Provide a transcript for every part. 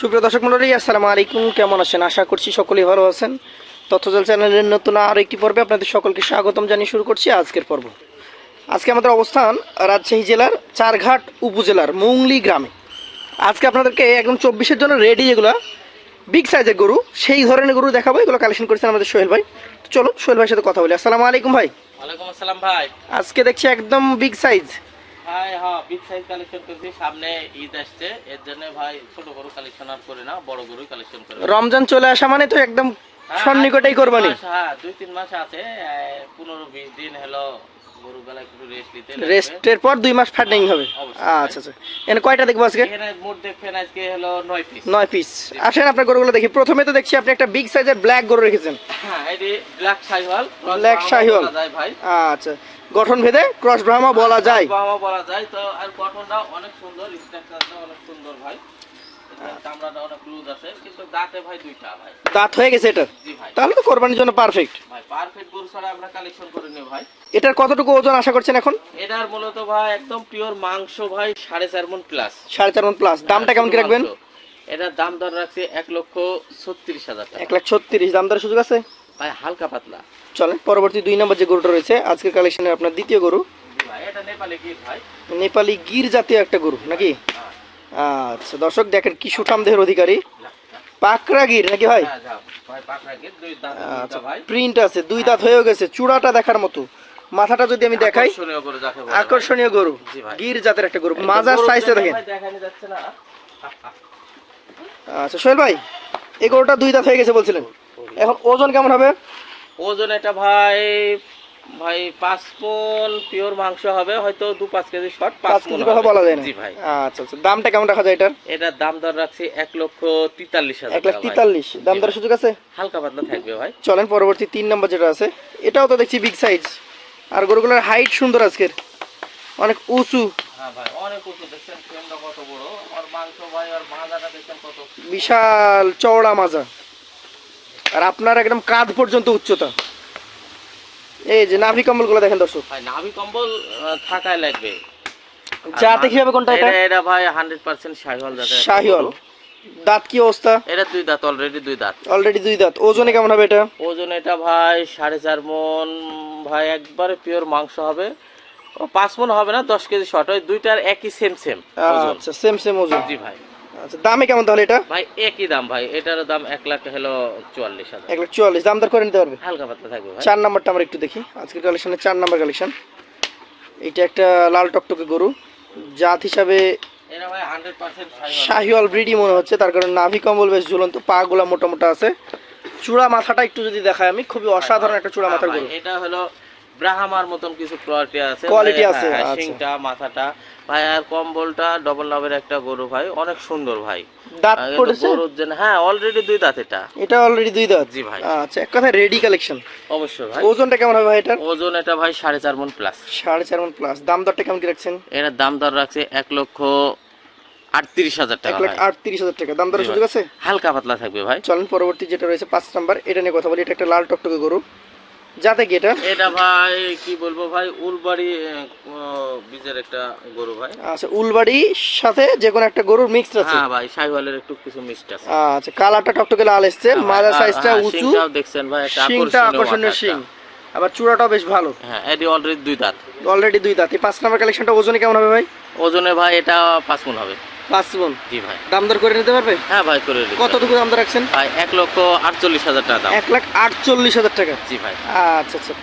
সুপ্রিয় দর্শক মন্ডলী আসসালামু আলাইকুম। কেমন আছেন? আশা করছি সকলেই ভালো আছেন। তথ্যজল চ্যানেলের নতুন আর একটি পর্বে আপনাদের সকলকে স্বাগতম জানিয়ে শুরু করছি আজকের পর্ব। আজকে আমাদের অবস্থান রাজশাহী জেলার চারঘাট উপজেলার মুংলি গ্রামে। আজকে আপনাদেরকে একদম চব্বিশের জন্য রেডি যেগুলো বিগ সাইজের গরু সেই ধরনের গরু দেখাবো। এগুলো কালেকশন করেছেন আমাদের সোহেল ভাই। চলো সোহেল ভাইয়ের সাথে কথা বলি। আসসালামু আলাইকুম ভাই। ওয়ালাইকুম আসসালাম ভাই। আজকে দেখছি একদম বিগ সাইজ ভাই হ্যাঁ বিগ সাইজ কালেকশন করছি সামনে ঈদ আসছে। এর জন্য ভাই ছোট গরু কালেকশন আর করি না বড় গরুই কালেকশন করি। রমজান চলে আসা মানে তো একদম হ্যাঁ, সন্নিকটেই করবানি? কোরবানি হ্যাঁ দুই তিন মাস আছে পনেরো বিশ দিন হলো গরু একটু রেস্ট নিতে রেস্টের পর দুই মাস ফাটিং হবে? আচ্ছা আচ্ছা। এখানে কয়টা দেখব আজকে? এখানে মোট দেখবেন আজকে হলো নয় পিস আসেন আপনার গরুগুলো দেখি। প্রথমে তো দেখছি আপনি একটা বিগ সাইজের ব্ল্যাক গরু রেখেছেন। হ্যাঁ এটি ব্ল্যাক শাহিওয়াল। ভাই। আচ্ছা। গঠন ভেদে ক্রস ব্রাহ্মা বলা যায়। বাবা বলা যায়। তো আর গঠনটা অনেক সুন্দর স্ট্রাকচারটা অনেক সুন্দর ভাই। চামড়াটা অনেক লুজ আছে কিন্তু দাঁতে ভাই দুইটা ভাই। দাঁত হয়ে গেছে এটা? জি ভাই। তাহলে তো কোরবানির জন্য পারফেক্ট ভাই পারফেক্ট গরু ছাড়া আমরা কালেকশন করে নিই ভাই। এটার কতটুকু ওজন আশা করছেন এখন? এটার মূলত ভাই একদম পিওর মাংস ভাই সাড়ে চার মন প্লাস সাড়ে চার মন প্লাস দামটা কেমন কি রাখবেন? এটার দাম রাখছে এক লক্ষ ছত্রিশ হাজার এক লাখ ছত্রিশ। দাম সুযোগ আছে? ভাই হালকা পাতলা। চলেন পরবর্তী দুই নম্বর যে গরুটা রয়েছে আজকের কালেকশনের আপনার দ্বিতীয় গরু। এটা নেপালে কি ভাই। নেপালি গির জাতীয় একটা গরু নাকি? আচ্ছা দর্শক দেখেন কি সুঠাম দেহের অধিকারী। পাকড়া গির নাকি ভাই? হ্যাঁ, দাঁত আচ্ছা প্রিন্ট আছে দুই দাঁত হয়েও গেছে চূড়াটা দেখার মতো। মাথাটা যদি আমি দেখাই আকর্ষণীয় গরু গির জাতের একটা গরু। মাজার সাইজটা দেখেন আচ্ছা সোহেল ভাই এই গরুটা দুই দাঁত হয়ে গেছে বলছিলেন। এখন ওজন কেমন হবে? ওজন এটা ভাই ভাই পাঁচ মন পিওর মাংস হবে হয়তো দু পাঁচ কেজি শর্ট পাঁচ কেজি কথা বলা যায় না। জি ভাই। আচ্ছা আচ্ছা দামটা কেমন রাখা যায় এটার? এটার দাম দর রাখছি এক লক্ষ তেতাল্লিশ হাজার এক লাখ তেতাল্লিশ। দাম জি দরের সুযোগ আছে? হালকা পাতলা থাকবে ভাই। চলেন পরবর্তী তিন নম্বর যেটা আছে এটাও তো দেখছি বিগ সাইজ আর গরুগুলোর হাইট সুন্দর আজকের। অনেক উঁচু। হ্যাঁ ভাই অনেক উঁচু দেখছেন ফ্রেমটা কত বড়। আর মাংস ভাই আর মাজাটা দেখছেন কত বিশাল চওড়া মাজা। আর আপনার একদম কাঁধ পর্যন্ত উচ্চতা। এই যে নাভি কম্বলগুলো দেখেন দর্শক। ভাই নাভি কম্বল থাকাই লাগবে। জাতে মা- কি হবে কোনটা এটা? এটা ভাই হান্ড্রেড পার্সেন্ট শাহিওয়াল জাতের শাহিওয়াল। দাঁত কি অবস্থা? এটা দুই দাঁত অলরেডি দুই দাঁত। অলরেডি দুই দাঁত। ওজনে কেমন হবে এটা? ওজন এটা ভাই সাড়ে চার মন ভাই একবারে পিওর মাংস হবে। ও পাঁচ মন হবে না দশ কেজি শর্ট ওই দুইটার একই সেম সেম আচ্ছা সেম সেম ওজন। জি ভাই। আচ্ছা দামে কেমন তাহলে এটা? ভাই একই দাম ভাই এটার দাম এক লাখ হলো চুয়াল্লিশ হাজার। এক লাখ চুয়াল্লিশ দাম দর করে নিতে পারবে? হালকা পাতলা থাকবে ভাই। চার নাম্বারটা আমরা একটু দেখি। আজকের কালেকশনের চার নাম্বার কালেকশন এটা একটা লাল টকটকে গরু। জাত হিসাবে শাহিওয়াল ব্রিডই মনে হচ্ছে। তার কারণে নাভি কম্বল বেশ ঝুলন্ত পা গুলা মোটা মোটা আছে। চূড়া মাথাটা একটু যদি দেখায় আমি খুবই অসাধারণ একটা চূড়া মাথার গরু। এটা হলো ব্রাহ্মার মতন কিছু কোয়ালিটি আছে। Quality ভাই, আছে, হ্যাঁ, আচ্ছা। শিংটা মাথাটা। ভাই আর কম্বলটা ডবল লাভের একটা গরু ভাই অনেক সুন্দর ভাই। দাঁত পড়েছে? গরুর জন্য হ্যাঁ অলরেডি দুই দাঁত এটা। এটা অলরেডি দুই দাঁত? জি ভাই। আচ্ছা এক কথা রেডি কালেকশন অবশ্যই ভাই। ওজনটা কেমন হবে ভাই এটার? ওজন এটা ভাই সাড়ে চার মন প্লাস সাড়ে চার মন প্লাস দাম দরটা কেমন কি রাখছেন? এটার দাম দর রাখছে এক লক্ষ আটত্রিশ হাজার টাকা আটত্রিশ হাজার টাকা। দাম সুযোগ আছে? হালকা পাতলা থাকবে ভাই। চলেন পরবর্তী যেটা রয়েছে পাঁচ নাম্বার এটা নিয়ে কথা বলি। এটা একটা লাল টকটকে গরু। যাতে কি এটা? এটা ভাই কি বলব ভাই উলবাড়ি বীজের একটা গরু ভাই। আচ্ছা উলবাড়ির সাথে যে কোনো একটা গরুর মিক্স আছে? হ্যাঁ ভাই শাহিওয়ালের একটু কিছু মিষ্টি আছে। আচ্ছা কালারটা টকটকে লাল এসছে মাজার আর- সাইজটা হ্যাঁ, উঁচু। দেখছেন ভাই একটা আকর্ষণীয় শিং আবার চূড়াটাও বেশ ভালো। হ্যাঁ এটি অলরেডি দুই দাঁত। অলরেডি দুই দাঁত। এই পাঁচ নাম্বার কালেকশনটা ওজনে কেমন হবে ভাই? ওজনে ভাই এটা পাঁচ মন হবে। পাঁচ মন? জি ভাই। দাম দর করে নিতে পারবে? হ্যাঁ ভাই করে দিন কতটুকু দাম দর রাখছেন? ভাই এক লক্ষ আটচল্লিশ হাজার টাকা দাম। এক লাখ আটচল্লিশ হাজার টাকা। জি ভাই। আচ্ছা আচ্ছা।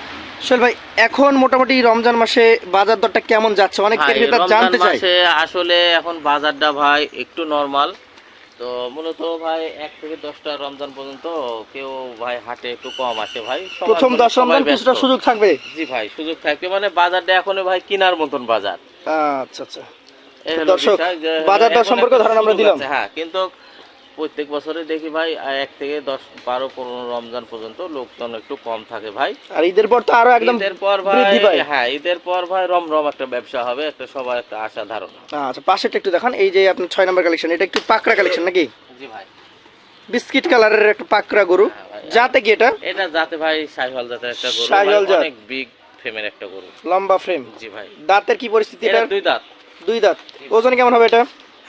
সোহেল ভাই এখন মোটামুটি রমজান মাসে বাজার দরটা কেমন যাচ্ছে? অনেক ক্রেতা জানতে চায়। মাসে আসলে এখন বাজারটা ভাই একটু নরমাল তো মূলত ভাই এক থেকে দশটা রমজান পর্যন্ত কেউ ভাই হাটে একটু কম আসে ভাই। প্রথম দশ রমজান কিছুটা সুযোগ থাকবে। জি ভাই সুযোগ থাকবে। মানে বাজারটা এখন ভাই কেনার মতন বাজার। আচ্ছা আচ্ছা। দর্শক, বাজার দর সম্পর্কে ধারণা আমরা দিলাম। হ্যাঁ কিন্তু প্রত্যেক বছরে দেখি ভাই এক থেকে দশ বারো পনেরো রমজান পর্যন্ত লোকজন একটু কম থাকে ভাই। আর ঈদের পর তো আরও একদম ঈদের পর ভাই হ্যাঁ ঈদের পর ভাই রমরম একটা ব্যবসা হবে একটা সবার একটা আশা ধারণা। আচ্ছা পাশেরটা একটু দেখান এই যে আপনার ছয় নাম্বার কালেকশন এটা একটু পাকড়া কালেকশন নাকি? জি ভাই। বিস্কিট কালারের একটা পাকড়া গরু। হ্যাঁ যাতে কি এটা? এটা যাতে ভাই শাহিওয়াল জাতের একটা গরু। ভাই, জাত। অনেক বিগ ফেমের একটা গরু। লম্বা ফ্রেম জি ভাই। দাঁতের কি পরিস্থিতি এটা দুই দাঁত। দুই দাঁত। ওজন কেমন হবে এটা?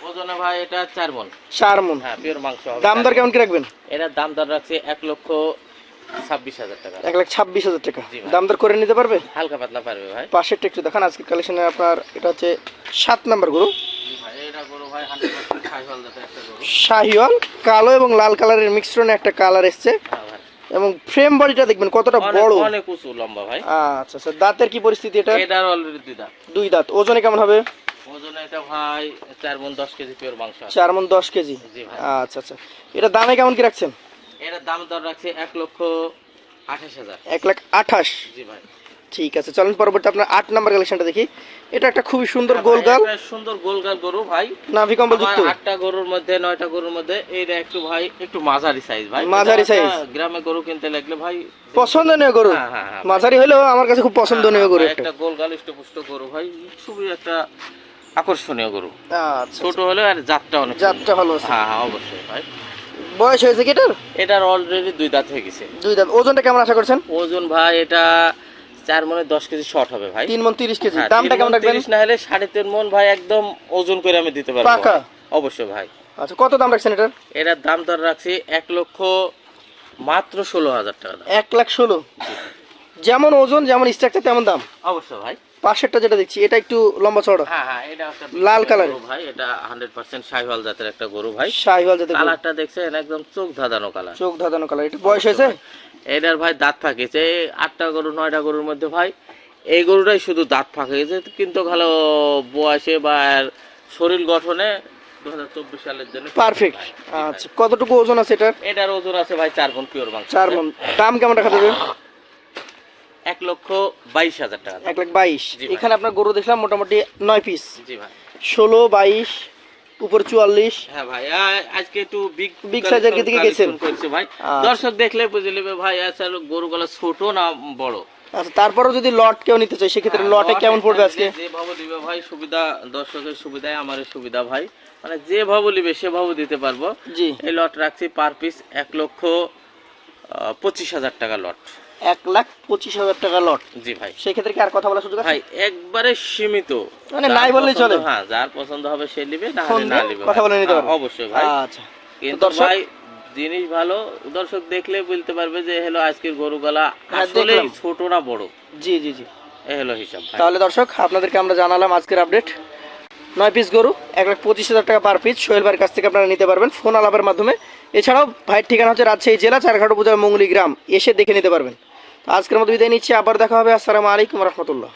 ওজনে ভাই এটা চার মন। চার মন। হ্যাঁ পিওর মাংস হবে। দাম দর কেমন কি রাখবেন? এটার দাম দর রাখছে এক লক্ষ ছাব্বিশ হাজার টাকা। এক লাখ ছাব্বিশ হাজার টাকা। দাম দর করে নিতে পারবে? হালকা পাতলা পারবে ভাই। একটু দেখান আজকে কালেকশনে আপনার এটা হচ্ছে সাত নাম্বার গরু। এটা শাহিওয়াল কালো এবং লাল কালারের মিশ্রণে একটা কালার এসছে। হ্যাঁ এবং ফ্রেম বডিটা দেখবেন কতটা বড়। অনেক উঁচু লম্বা ভাই। আচ্ছা আচ্ছা। দাঁতের কি পরিস্থিতি এটা? এটার অলরেডি দুই দাম দুই দাঁত। ওজনে কেমন হবে? এটা ভাই চার মন দশ কেজি পিওর মাংস চার মন দশ কেজি? আচ্ছা আচ্ছা। এটা দামে কেমন কি রাখছেন? এটার দাম দর রাখছে এক লক্ষ আঠাশ হাজার। এক লাখ আঠাশ? জি ভাই। ঠিক আছে চলেন পরবর্তী আপনার আট নাম্বার কালেকশনটা দেখি। এটা একটা খুবই সুন্দর হ্যাঁ গোলগাল সুন্দর গোলগাল গরু ভাই। নাভি কম্বল যুক্ত। আটটা গরুর মধ্যে নয়টা গরুর মধ্যে এইটা একটু ভাই একটু মাঝারি সাইজ ভাই। মাঝারি size। গ্রামে গরু কিনতে লাগলে ভাই পছন্দনীয় গরু। হ্যাঁ, হ্যাঁ, মাঝারি হলেও আমার কাছে খুব পছন্দনীয় গরু একটা। একটা গোলগাল ইষ্টপুষ্ট গরু ভাই। খুবই একটা আকর্ষণীয় গরু। আচ্ছা ছোট হলে আর জাতটা অনেক জাতটা ভালো হ্যাঁ হ্যাঁ অবশ্যই ভাই। বয়স হয়েছে কি এটার? এটার অলরেডি দুই দাঁত হয়ে গেছে। দুই দাঁত। ওজনটা কেমন আশা করছেন? ওজন ভাই এটা চার মনে দশ কেজি শর্ট হবে ভাই। তিন মন তিরিশ কেজি। হ্যাঁ, দামটা কেমন রাখবেন? 30 না হলে সাড়ে তিন মন ভাই একদম ওজন করে আমি দিতে পারব। পাকা? অবশ্যই ভাই। আচ্ছা কত দাম রাখছেন এটার? এটার দাম দর রাখছি এক লক্ষ মাত্র ষোলো হাজার টাকা এক লাখ ষোলো। যেমন ওজন যেমন স্ট্রাকচার তেমন দাম। অবশ্যই ভাই। পাশেরটা যেটা দেখছি এটা একটু লম্বা চড়া হ্যাঁ হ্যাঁ এটা একটা লাল কালারের। গরু ভাই এটা হান্ড্রেড পার্সেন্ট শাহিওয়াল জাতের একটা গরু ভাই। শাহিওয়াল যাতে কালারটা দেখছেন একদম চোখ ধাঁধানো কালার। চোখ ধাঁধানো কালার। এটা বয়স হয়েছে? এটার ভাই দাঁত ফাঁকেছে আটটা গরু নয়টা গরুর মধ্যে ভাই। এই গরুটাই শুধু দাঁত ফাঁকে গেছে কিন্তু ভালো বয়সে বা শরীর গঠনে সালের জন্য পারফেক্ট। আচ্ছা কতটুকু ওজন আছে এটার? এটার ওজন আছে ভাই চার মন পিওর মাংস। চার মন দাম কেমন রাখা যাবে এক লক্ষ বাইশ হাজার টাকা এক লাখ বাইশ। এখানে আপনার গরু দেখলাম মোটামুটি নয় পিস জি ভাই। ষোলো বাইশ উপর চুয়াল্লিশ। হ্যাঁ ভাই আজকে একটু বিগ Big size দিকে গেছেন? করছে ভাই। আচ্ছা। দর্শক দেখলে বুঝে নেবে ভাই আসলে গরুগুলো ছোট না বড়? আচ্ছা তারপরেও যদি লট কেউ নিতে চাই সেক্ষেত্রে হ্যাঁ, লটে লটে কেমন পড়বে আজকে? যেভাবে দিবে ভাই সুবিধা দর্শকের সুবিধায় আমার সুবিধা ভাই। মানে যেভাবে নিবে সেভাবে দিতে পারব। জি। এই লট রাখছি পার পিস এক লক্ষ পঁচিশ হাজার টাকা লট এক লাখ পঁচিশ হাজার টাকা লট। জি ভাই। সেই ক্ষেত্রে কি আর কথা বলার সুযোগ ভাই একবারে সীমিত। মানে নাই বললেই চলে? হ্যাঁ যার পছন্দ হবে সে নিবে না হলে না নিবে কথা বলে নিতে হ্যাঁ, পারবে। অবশ্যই ভাই। আচ্ছা। কিন্তু ভাই জিনিস ভালো দর্শক দেখলে বলতে পারবে যে হলো আজকের গরুগুলা হ্যাঁ, আসলে ছোট না বড়? জি জি জি। এ হলো হিসাব তাহলে দর্শক আপনাদেরকে আমরা জানালাম আজকের আপডেট। নয় পিস গরু এক লাখ পঁচিশ হাজার টাকা পার পিস। সোহেল ভাইয়ের কাছ থেকে আপনারা নিতে পারবেন ফোন আলাপের মাধ্যমে। এছাড়াও ভাইয়ের ঠিকানা হচ্ছে রাজশাহী জেলা চারঘাট উপজেলা মঙ্গলি গ্রাম। এসে দেখে নিতে পারবেন। আজকের মতো বিদায় নিচ্ছি আবার দেখা হবে। আসসালামু আলাইকুম রহমতুল্লাহ।